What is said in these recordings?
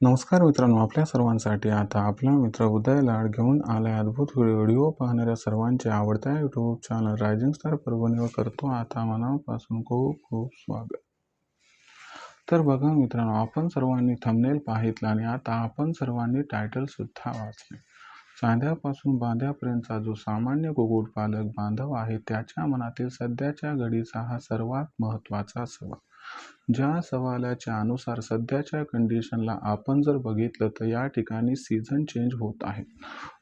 नमस्कार मित्रांनो आपल्या सर्वांसाठी आता आपला मित्र उदय लाड घेऊन आलाय अद्भुत व्हिडिओ पाहणाऱ्या सर्वांचे आवडत्या यूट्यूब चॅनल रायझिंग स्टार परभणीवर करतो आता मनापासून खूप खूप स्वागत. तर बघा मित्रांनो आपण सर्वांनी थंबनेल पाहितला आणि आता आपण सर्वांनी टायटल सुद्धा वाचले. चांद्यापासून बांध्यापर्यंतचा जो सामान्य कुक्कुटपालक बांधव आहे त्याच्या मनातील सध्याच्या घडीचा हा सर्वात महत्त्वाचा सवाल. ज्या सवालाच्या अनुसार सध्याच्या कंडिशनला आपण जर बघितलं तर या ठिकाणी सीझन चेंज होत आहे.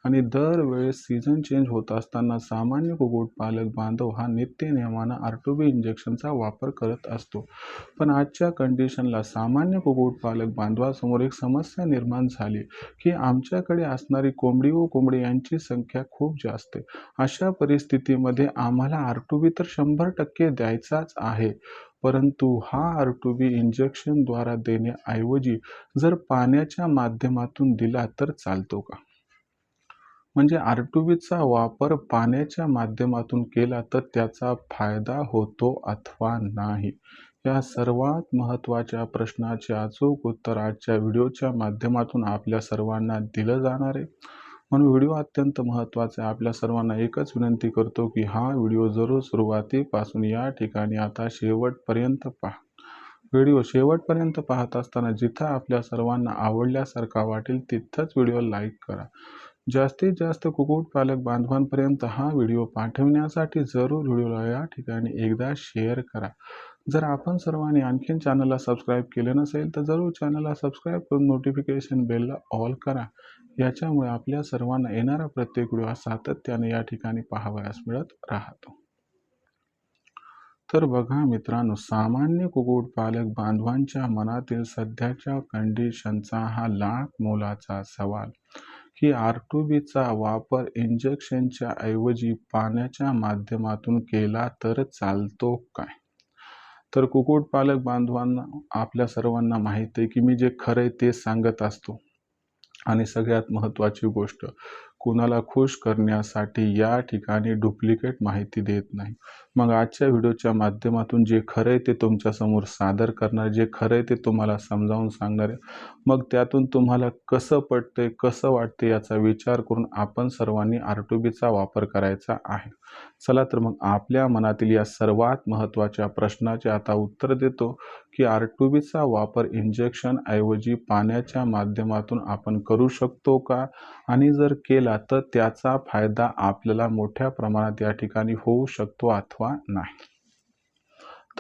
आणि दरवेळेस सीझन चेंज होत असताना सामान्य कुक्कुटपालक बांधव हा नित्य नियमानं आर टू बी इंजेक्शनचा वापर करत असतो. पण आजच्या कंडिशनला सामान्य कुक्कुटपालक बांधवासमोर एक समस्या निर्माण झाली की आमच्याकडे असणारी कोंबडी व कोंबडी यांची संख्या खूप जास्त आहे. अशा परिस्थितीमध्ये आम्हाला आर टू बी तर शंभर टक्के द्यायचाच आहे. परंतु हा आर टू बी इंजेक्शनद्वारा देण्याऐवजी जर पाण्याच्या माध्यमातून दिला तर चालतो का? म्हणजे आर टू बीचा वापर पाण्याच्या माध्यमातून केला तर त्याचा फायदा होतो अथवा नाही? या सर्वात महत्त्वाच्या प्रश्नाचे अचूक उत्तर आजच्या व्हिडिओच्या माध्यमातून आपल्या सर्वांना दिलं जाणार आहे. म्हणून व्हिडिओ अत्यंत महत्त्वाचा आहे. आपल्या सर्वांना एकच विनंती करतो की हा व्हिडिओ जरूर सुरुवातीपासून या ठिकाणी आता शेवटपर्यंत पहा. व्हिडिओ शेवटपर्यंत पाहत असताना जिथं आपल्या सर्वांना आवडल्यासारखा वाटेल तिथंच व्हिडिओ लाईक करा. जास्तीत जास्त कुक्कुटपालक बांधवांपर्यंत हा व्हिडिओ पाठवण्यासाठी जरूर व्हिडिओला या ठिकाणी एकदा शेअर करा. जर आपण सर्वांनी आणखीन चॅनलला सबस्क्राईब केले नसेल तर जरूर चॅनलला सबस्क्राईब करून नोटिफिकेशन बेलला ऑल करा. याच्यामुळे आपल्या सर्वांना येणारा प्रत्येक व्हिडिओ सातत्याने या ठिकाणी पाहावयास मिळत राहतो. तर बघा मित्रांनो सामान्य कुक्कुटपालक बांधवांच्या मनातील सध्याच्या कंडिशनचा हा लाख मोलाचा सवाल की आर टू बीचा वापर इंजेक्शनच्या ऐवजी पाण्याच्या माध्यमातून केला तर चालतो काय? तर कुक्कुटपालक बांधवांना आपल्या सर्वांना माहीत आहे की मी जे खरं आहे ते सांगत असतो. आणि सगळ्यात महत्त्वाची गोष्ट कुणाला खुश करण्यासाठी या ठिकाणी डुप्लिकेट माहिती देत नाही. मग आजच्या व्हिडिओच्या माध्यमातून जे खरं आहे ते तुमच्यासमोर सादर करणार जे खरं आहे ते तुम्हाला समजावून सांगणार आहे. मग त्यातून तुम्हाला कसं पटते कसं वाटते याचा विचार करून आपण सर्वांनी आर टू बीचा वापर करायचा आहे. चला तर मग आपल्या मनातील या सर्वात महत्त्वाच्या प्रश्नाचे आता उत्तर देतो की आर टू बीचा वापर इंजेक्शन ऐवजी पाण्याच्या माध्यमातून आपण करू शकतो का? आणि जर केला तर त्याचा फायदा आपल्याला मोठ्या प्रमाणात या ठिकाणी होऊ शकतो अथवा नाही.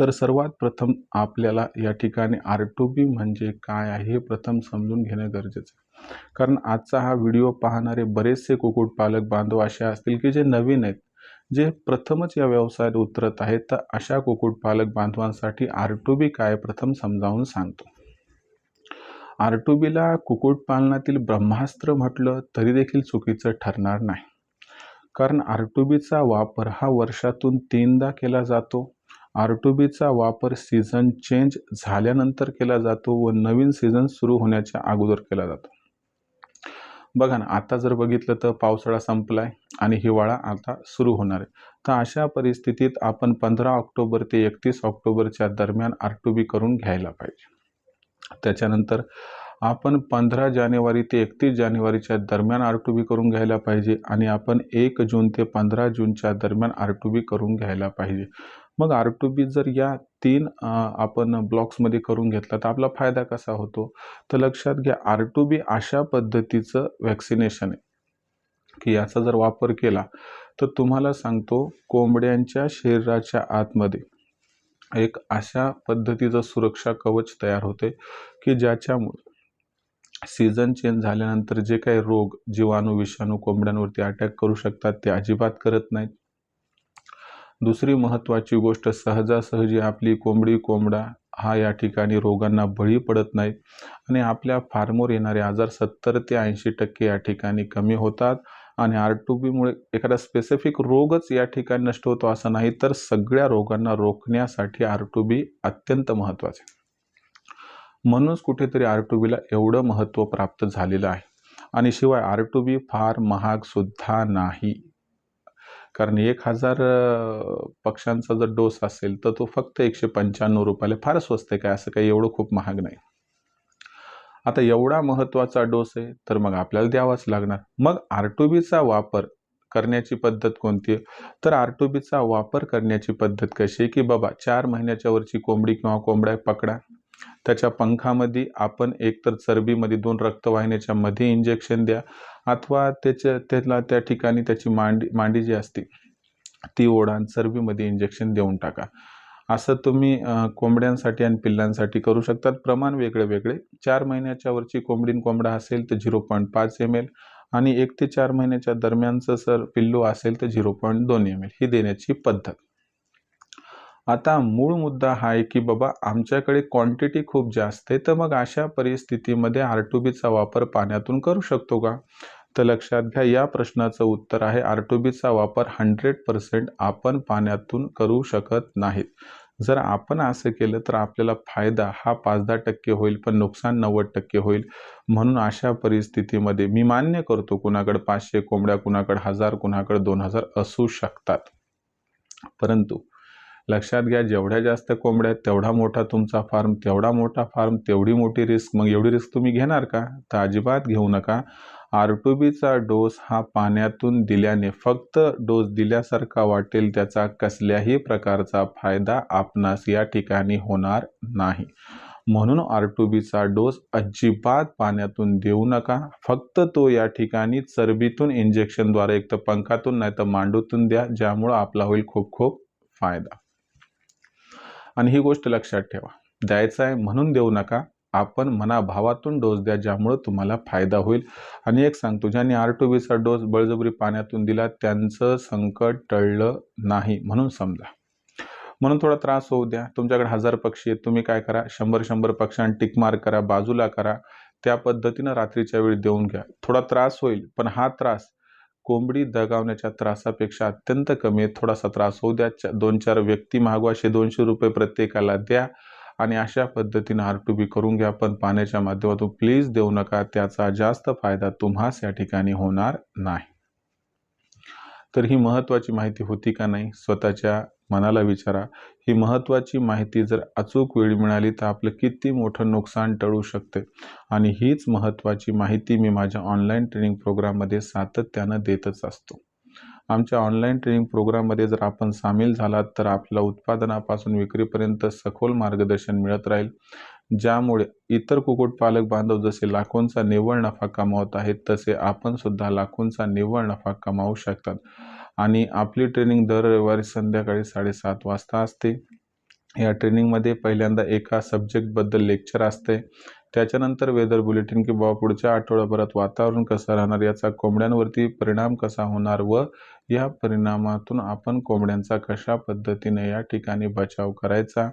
तर सर्वात प्रथम आपल्याला या ठिकाणी आर टू बी म्हणजे काय आहे हे प्रथम समजून घेणं गरजेचं आहे. कारण आजचा हा व्हिडिओ पाहणारे बरेचसे कुक्कुटपालक बांधव असे असतील की जे नवीन आहेत जे प्रथमच या व्यवसायात उतरत आहेत तर अशा कुक्कुटपालक बांधवांसाठी आर टू बी काय प्रथम समजावून सांगतो. आर टू बीला कुक्कुटपालनातील ब्रह्मास्त्र म्हटलं तरी देखील चुकीचं ठरणार नाही. कारण आर टू बीचा वापर हा वर्षातून तीनदा केला जातो. आर टू बीचा वापर सीझन चेंज झाल्यानंतर केला जातो व नवीन सीझन सुरू होण्याच्या अगोदर केला जातो. बघा ना आता जर बघितलं तर पावसाळा संपलाय आणि हिवाळा आता सुरू होणार आहे. तर अशा परिस्थितीत आपण पंधरा ऑक्टोबर ते एकतीस ऑक्टोबरच्या दरम्यान आर टू बी करून घ्यायला पाहिजे. त्याच्यानंतर आपण पंधरा जानेवारी ते एकतीस जानेवारीच्या दरम्यान आर टू बी करून घ्यायला पाहिजे आणि आपण एक जून ते पंधरा जूनच्या दरम्यान आर टू बी करून घ्यायला पाहिजे. मग आर टू बी जर या तीन आपण ब्लॉक्समध्ये करून घेतला तर आपला फायदा कसा होतो? तर लक्षात घ्या आर टू बी अशा पद्धतीचं वॅक्सिनेशन आहे. की याचा जर वापर केला तर तुम्हाला सांगतो कोंबड्यांच्या शरीराच्या आतमध्ये एक अशा पद्धतीचं सुरक्षा कवच तयार होते की ज्याच्यामुळे सीझन चेंज झाल्यानंतर जे काही रोग जीवाणू विषाणू कोंबड्यांवरती अटॅक करू शकतात ते अजिबात करत नाहीत. दुसरी महत्त्वाची गोष्ट सहजासहजी आपली कोंबडी कोंबडा हा या ठिकाणी रोगांना बळी पडत नाही आणि आपल्या फार्मवर येणारे आजार सत्तर ते ऐंशी टक्के या ठिकाणी कमी होतात. आणि आर टू बीमुळे एखादा स्पेसिफिक रोगच या ठिकाणी नष्ट होतो असं नाही तर सगळ्या रोगांना रोखण्यासाठी आर टू बी अत्यंत महत्त्वाचे म्हणूनच कुठेतरी आर टू बीला एवढं महत्त्व प्राप्त झालेलं आहे. आणि शिवाय आर टू बी फार महागसुद्धा नाही. कारण एक हजार पक्ष्यांचा जर डोस असेल तर तो फक्त एकशे पंच्याण्णव रुपयाला फार स्वस्त आहे. काय असं काही एवढं खूप महाग नाही. आता एवढा महत्त्वाचा डोस आहे तर मग आपल्याला द्यावाच लागणार. मग आर टू बीचा वापर करण्याची पद्धत कोणती आहे? तर आर टू बीचा वापर करण्याची पद्धत कशी आहे की बाबा चार महिन्याच्या वरची कोंबडी किंवा कोंबड्या पकडा. त्याच्या पंखामध्ये आपण एकतर चरबीमध्ये दोन रक्तवाहिन्याच्या मध्ये इंजेक्शन द्या अथवा त्याच्या त्याला त्या ठिकाणी त्याची मांडी मांडी जी असते ती ओढान चरबीमध्ये इंजेक्शन देऊन टाका. असं तुम्ही कोंबड्यांसाठी आणि पिल्लांसाठी करू शकतात. प्रमाण वेगळे वेगळे. चार महिन्याच्या वरची कोंबडीन कोंबडा असेल तर झिरो पॉईंट पाच एम एल आणि एक ते चार महिन्याच्या दरम्यानचं सर पिल्लू असेल तर झिरो पॉईंट दोन एम एल ही देण्याची पद्धत. आता मूळ मुद्दा हा आहे की बाबा आमच्याकडे क्वांटिटी खूप जास्त आहे तर मग अशा परिस्थितीमध्ये आर टू बीचा वापर पाण्यातून करू शकतो का? तर लक्षात घ्या या प्रश्नाचं उत्तर आहे आर टू बीचा वापर हंड्रेड पर्सेंट आपण पाण्यातून करू शकत नाहीत. जर आपण असं केलं तर आपल्याला फायदा हा पाच दहा टक्के होईल पण नुकसान नव्वद टक्के होईल. म्हणून अशा परिस्थितीमध्ये मी मान्य करतो कुणाकडे पाचशे कोंबड्या कुणाकडे हजार कुणाकडे दोन हजार असू शकतात. परंतु लक्षात घ्या जेवढ्या जास्त कोंबड्या आहेत तेवढा मोठा तुमचा फार्म तेवढा मोठा फार्म तेवढी मोठी रिस्क मग एवढी रिस्क तुम्ही घेणार का? तर अजिबात घेऊ नका. आर टू बीचा डोस हा पाण्यातून दिल्याने फक्त डोस दिल्यासारखा वाटेल त्याचा कसल्याही प्रकारचा फायदा आपणास या ठिकाणी होणार नाही. म्हणून आर टू बीचा डोस अजिबात पाण्यातून देऊ नका. फक्त तो या ठिकाणी चरबीतून इंजेक्शनद्वारे एक तर पंखातून नाही तर मांडूतून द्या ज्यामुळं आपला होईल खूप खूप फायदा. आणि ही गोष्ट लक्षात ठेवा. द्यायचं आहे म्हणून देऊ नका. आपण मनाभावातून डोस द्या ज्यामुळं तुम्हाला फायदा होईल. आणि एक सांगतो ज्यांनी आर टू बीचा डोस बळजबरी पाण्यातून दिला त्यांचं संकट टळलं नाही म्हणून समजा. म्हणून थोडा त्रास होऊ द्या. तुमच्याकडे हजार पक्षी आहेत तुम्ही काय करा? शंभर शंभर पक्षांना टिकमार करा बाजूला करा. त्या पद्धतीनं रात्रीच्या वेळी देऊन घ्या. थोडा त्रास होईल पण हा त्रास कोंबडी दगावण्याच्या त्रासापेक्षा अत्यंत कमी आहे. थोडासा त्रास होऊ द्या. दोन चार व्यक्ती मागवाशे दोनशे रुपये प्रत्येकाला द्या. आणि अशा पद्धतीनं आर टू बी करून घ्या पण पाण्याच्या माध्यमातून प्लीज देऊ नका. त्याचा जास्त फायदा तुम्हाच या ठिकाणी होणार नाही. तर ही महत्त्वाची माहिती होती का नाही? स्वतःच्या मनाला विचारा. ही महत्त्वाची माहिती जर अचूक वेळी मिळाली तर आपलं किती मोठं नुकसान टळू शकते. आणि हीच महत्त्वाची माहिती मी माझ्या ऑनलाईन ट्रेनिंग प्रोग्राममध्ये सातत्यानं देतच असतो. आमच्या ऑनलाईन ट्रेनिंग प्रोग्राममध्ये जर आपण सामील झालात तर आपल्या उत्पादनापासून विक्रीपर्यंत सखोल मार्गदर्शन मिळत राहील. ज्यामुळे इतर कुक्कुटपालक बांधव जसे लाखोंचा निव्वळ नफा कमावत आहेत तसे आपण सुद्धा लाखोंचा निव्वळ नफा कमावू शकतात. आणि आपली ट्रेनिंग दर रविवारी संध्याकाळी साडेसात वाजता असते. या ट्रेनिंगमध्ये पहिल्यांदा एका सब्जेक्टबद्दल लेक्चर असते. त्याच्यानंतर वेदर बुलेटिन की बाबा पुढच्या आठवड्याभरात वातावरण कसं राहणार याचा कोंबड्यांवरती परिणाम कसा होणार व या परिणामातून आपण कोंबड्यांचा कशा पद्धतीने या ठिकाणी बचाव करायचा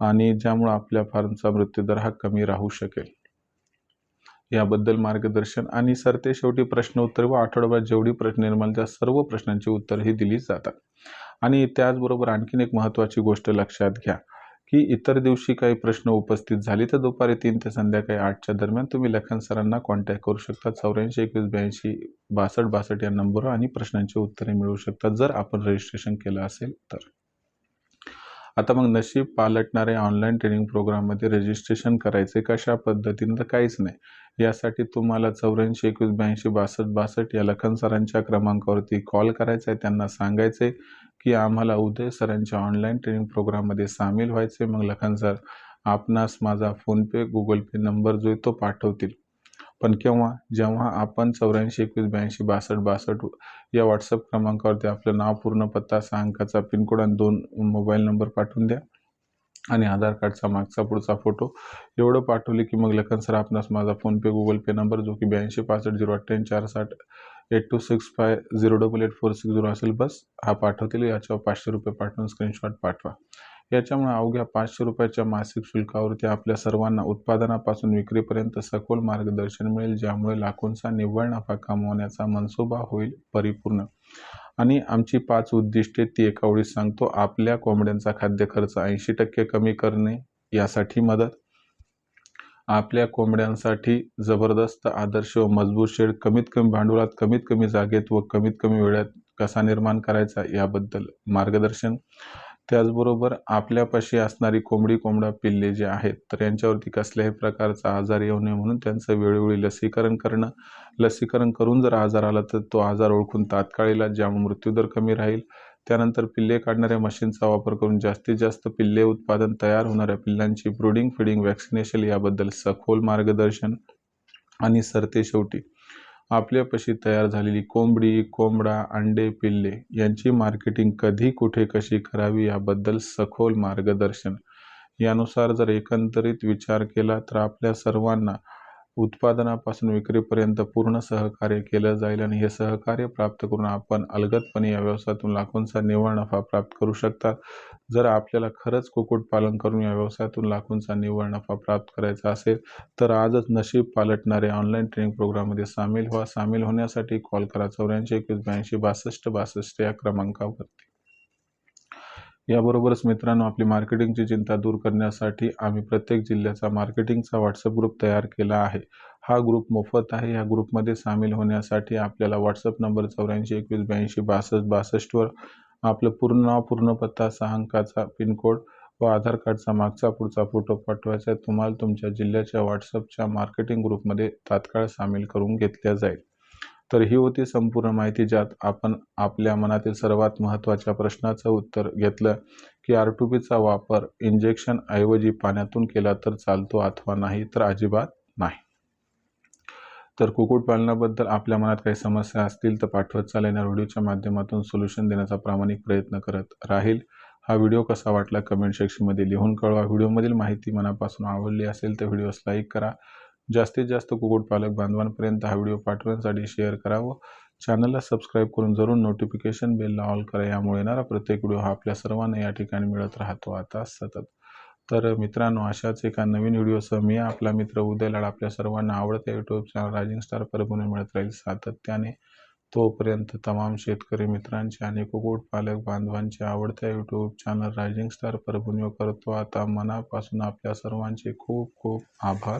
आणि ज्यामुळं आपल्या फार्मचा मृत्यूदर हा कमी राहू शकेल. याबद्दल मार्गदर्शन आणि सर ते शेवटी प्रश्न उत्तर व आठवड्याभरात जेवढी प्रश्न निर्माण त्या सर्व प्रश्नांची उत्तरही दिली जातात. आणि त्याचबरोबर आणखीन एक महत्त्वाची गोष्ट लक्षात घ्या. की इतर दिवशी काही प्रश्न उपस्थित झाले तर दुपारी तीन ते संध्याकाळी आठच्या दरम्यान तुम्ही लखन सरांना कॉन्टॅक्ट करू शकता. चौऱ्याऐंशी एकवीस ब्याऐंशी बासष्ट बासष्ट या नंबरवर आणि प्रश्नांची उत्तरे मिळू शकतात जर आपण रजिस्ट्रेशन केलं असेल तर. आता मग नशीब पालटणाऱ्या ऑनलाईन ट्रेनिंग प्रोग्राममध्ये रजिस्ट्रेशन करायचे कशा पद्धतीनं तर काहीच नाही. यासाठी तुम्हाला चौऱ्याऐंशी एकवीस ब्याऐंशी बासष्ट बासष्ट या लखन सरांच्या क्रमांकावरती कॉल करायचा आहे. त्यांना सांगायचे की आम्हाला उदय सरांच्या ऑनलाईन ट्रेनिंग प्रोग्राममध्ये सामील व्हायचे मग लखन सर आपणास माझा फोनपे गुगल पे नंबर जो आहे तो पाठवतील. पण केव्हा? जेव्हा आपण चौऱ्याऐंशी एकवीस ब्याऐंशी बासष्ट बासष्ट या व्हॉट्सअप क्रमांकावरती आपलं नाव पूर्ण पत्ता सहा अंकाचा पिनकोड आणि दोन मोबाईल नंबर पाठवून द्या. आणि आधार कार्डचा मागचा पुढचा फोटो. एवढं पाठवले की मग लखन सर आपणास माझा फोनपे गुगल पे नंबर जो की ब्याऐंशी पासष्ट झिरो अठ्ठ्याऐंशी चार साठ eight two six five zero double eight four six zero असेल बस हा पाठवतील. याच्यावर पाचशे रुपये पाठवून स्क्रीनशॉट पाठवा. याच्यामुळे अवघ्या पाचशे रुपयाच्या मासिक शुल्कावरती आपल्या सर्वांना उत्पादनापासून विक्रीपर्यंत सखोल मार्गदर्शन मिळेल ज्यामुळे लाखोंचा निव्वळ नफा कमवण्याचा मनसोबा होईल परिपूर्ण. आणि आमची पाच उद्दिष्टे ती एका ओळीत सांगतो. आपल्या कोंबड्यांचा खाद्य खर्च ऐंशी टक्के कमी करणे यासाठी मदत. आपल्या कोंबड्यांसाठी जबरदस्त आदर्श व मजबूत शेड कमीत कमी भांडवलात कमीत कमी जागेत व कमीत कमी वेळात कसा निर्माण करायचा याबद्दल मार्गदर्शन. त्याचबरोबर आपल्यापाशी असणारी कोंबडी कोंबडा पिल्ले जे आहेत तर यांच्यावरती कसल्याही प्रकारचा आजार येऊ नये म्हणून त्यांचं वेळोवेळी लसीकरण करणं. लसीकरण करून जर आजार आला तर तो आजार ओळखून तात्काळीला ज्यामुळे मृत्यूदर कमी राहील. त्यानंतर पिल्ले काढणाऱ्या मशीनचा वापर करून जास्तीत जास्त पिल्ले उत्पादन तयार होणाऱ्या पिल्लांची ब्रुडिंग फिडिंग वॅक्सिनेशन याबद्दल सखोल मार्गदर्शन आणि सरते शेवटी आपल्यापाशी तयार झालेली कोंबडी कोंबडा अंडे पिल्ले यांची मार्केटिंग कधी कुठे कशी करावी याबद्दल सखोल मार्गदर्शन. यानुसार जर एकंदरीत विचार केला तर आपल्या सर्वांना उत्पादनापासून विक्रीपर्यंत पूर्ण सहकार्य केलं जाईल आणि हे सहकार्य प्राप्त करून आपण अलगदपणे या व्यवसायातून लाखोंचा निव्वळ नफा प्राप्त करू शकतात. जर आपल्याला खरंच कुक्कुटपालन करून या व्यवसायातून लाखोंचा निव्वळ नफा प्राप्त करायचा असेल तर आजच नशीब पालटणारे ऑनलाईन ट्रेनिंग प्रोग्राममध्ये सामील व्हा. सामील होण्यासाठी कॉल करा. चौऱ्याऐंशी एकवीस ब्याऐंशी बासष्ट बासष्ट या क्रमांकावरती. याबरोबरच मित्रांनो आपली मार्केटिंगची चिंता दूर करण्यासाठी आम्ही प्रत्येक जिल्ह्याचा मार्केटिंगचा व्हॉट्सअप ग्रुप तयार केला आहे. हा ग्रुप मोफत आहे. या ग्रुपमध्ये सामील होण्यासाठी आपल्याला व्हॉट्सअप नंबर चौऱ्याऐंशी एकवीस ब्याऐंशी बासष्ट बासष्टवर आपलं पूर्ण नाव पूर्ण पत्ता सहा अंकाचा पिनकोड व आधार कार्डचा मागचा पुढचा फोटो पाठवायचा तुम्हाला तुमच्या जिल्ह्याच्या व्हॉट्सअपच्या मार्केटिंग ग्रुपमध्ये तात्काळ सामील करून घेतल्या जाईल. तर ही होती संपूर्ण माहिती ज्यात आपण आपल्या मनातील सर्वात महत्त्वाच्या प्रश्नाचं उत्तर घेतलं. की आर टू बीचा वापर इंजेक्शन ऐवजी पाण्यातून केला तर चालतो अथवा नाही तर अजिबात नाही. तर कुक्कुटपालनाबद्दल आपल्या मनात काही समस्या असतील तर पाठवत चालणाऱ्या व्हिडिओच्या माध्यमातून सोल्युशन देण्याचा प्रामाणिक प्रयत्न करत राहील. हा व्हिडिओ कसा वाटला कमेंट सेक्शनमध्ये लिहून कळवा. व्हिडिओमधील माहिती मनापासून आवडली असेल तर व्हिडिओस लाईक करा. जास्तीत जास्त कुक्कुटपालक बांधवांपर्यंत हा व्हिडिओ पाठवण्यासाठी शेअर करावं. चॅनलला सबस्क्राईब करून जरूर नोटिफिकेशन बेलला ऑल करा. यामुळे येणारा प्रत्येक व्हिडिओ हा आपल्या सर्वांना या ठिकाणी मिळत राहतो. आता सतत. तर मित्रांनो अशाच एका नवीन व्हिडिओसह मी आपला मित्र उदय लाड आपल्या सर्वांना आवडत्या YouTube channel rising star Parbhani मिळत राहील सातत्याने. तोपर्यंत तमाम शेतकरी मित्रांचे आणि कुक्कुटपालक बांधवांचे आवडत्या YouTube channel rising star Parbhani करतो. आता मनापासून आपल्या सर्वांचे खूप खूप आभार.